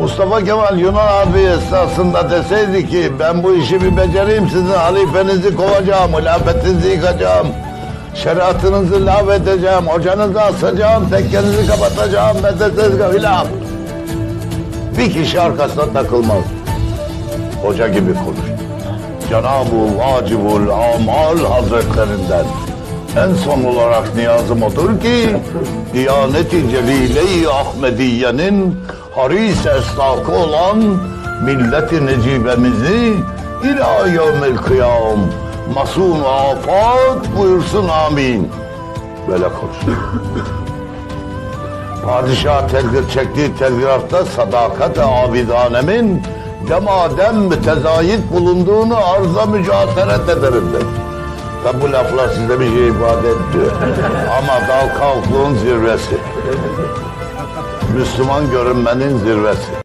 Mustafa Kemal Yunan abi esnasında deseydi ki ben bu işi bir becereyim sizin halifenizi kovacağım, hilafetinizi yıkacağım. Şeriatınızı lağvedeceğim, hocanızı asacağım, tekkenizi kapatacağım, medresenizi filan. Bir kişi arkasına takılmaz. Hoca gibi konuş. Cenab-ı Vacibul Amal Hazretlerinden en son olarak niyazım odur ki Diyanet-i Celile-i Ahmediye'nin haris esnakı olan millet-i necibemizi ila yevmil kıyam masun afat buyursun amin. Böyle konuş. Padişah telgir çektiği telgrafta sadakat-ı abidanemin demadem mütezayit bulunduğunu arza mücaseret ederim dedi. Tabi bu laflar size bir şey ifade ediyor. Ama dal kalklığın zirvesi. Müslüman görünmenin zirvesi.